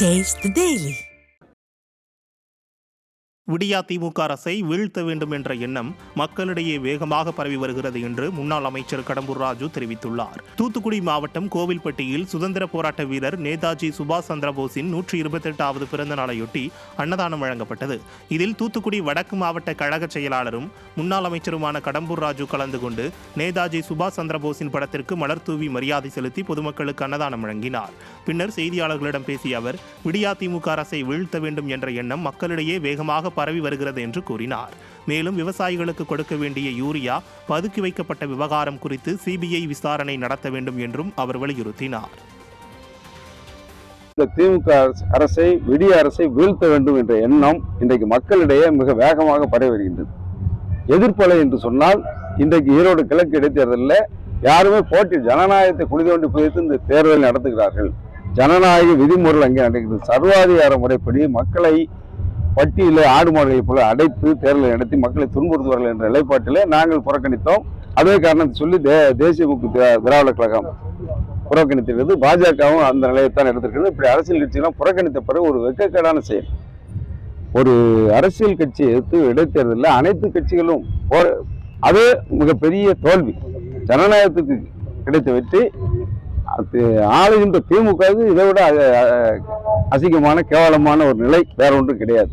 Taste daily விடியா திமுக அரசை வீழ்த்த வேண்டும் என்ற எண்ணம் மக்களிடையே வேகமாக பரவி வருகிறது என்று முன்னாள் அமைச்சர் கடம்பூர் ராஜு தெரிவித்துள்ளார். தூத்துக்குடி மாவட்டம் கோவில்பட்டியில் சுதந்திர போராட்ட வீரர் நேதாஜி சுபாஷ் சந்திரபோஸின் நூற்றி இருபத்தெட்டாவது பிறந்த நாளையொட்டி அன்னதானம் வழங்கப்பட்டது. இதில் தூத்துக்குடி வடக்கு மாவட்ட கழக செயலாளரும் முன்னாள் அமைச்சருமான கடம்பூர் ராஜு கலந்து கொண்டு நேதாஜி சுபாஷ் சந்திரபோஸின் படத்திற்கு மலர் தூவி மரியாதை செலுத்தி பொதுமக்களுக்கு அன்னதானம் வழங்கினார். பின்னர் செய்தியாளர்களிடம் பேசிய அவர் விடியா திமுக அரசை வீழ்த்த வேண்டும் என்ற எண்ணம் மக்களிடையே வேகமாக பரவி வருகிறது என்று கூறினார். மேலும் விவசாயிகளுக்கு கொடுக்க வேண்டிய யூரியா பதுக்கி வைக்கப்பட்ட விவகாரம் குறித்து சிபிஐ விசாரணை நடத்த வேண்டும் என்றும் அவர் வலியுறுத்தினார். இந்த திமுக அரசை விடிய அரசை வீழ்த்த வேண்டும் என்ற எண்ணம் இன்றைக்கு மக்களிடையே மிக வேகமாக பரவி வருகின்றது. எதிர்ப்பலை என்று சொன்னால் இன்றைக்கு ஈரோடு கிழக்கு இடைத்தேர்தலில் யாருமே போட்டி ஜனநாயகத்தை குழி தோண்டி புதைத்து இந்த தேர்தல் நடத்துகிறார்கள். ஜனநாயக விதிமுறைகள் அங்கே நடக்கிறது சர்வாதிகார முறைப்படி மக்களை பட்டியல ஆடு மாடுகளை போல அடைத்து தேர்தலை நடத்தி மக்களை துன்புறுத்துவார்கள் என்ற நிலைப்பாட்டில் நாங்கள் புறக்கணித்தோம். அதே காரணத்தை சொல்லி தே தேசிய முக்கு திரா- திராவிட கழகம் புறக்கணித்திருக்கிறது. பாஜகவும் அந்த நிலையத்தான் எடுத்திருக்கிறது. இப்படி அரசியல் கட்சியெல்லாம் புறக்கணித்த பிறகு ஒரு வெக்கக்கேடான செயல். ஒரு அரசியல் கட்சியை எடுத்து இடைத்தேர்தலில் அனைத்து கட்சிகளும் போர அது மிகப்பெரிய தோல்வி. ஜனநாயகத்துக்கு கிடைத்த வெற்றி அது ஆளுகின்ற திமுகவுக்கு இதை விட அசிங்கமான கேவலமான ஒரு நிலை வேற ஒன்றும் கிடையாது.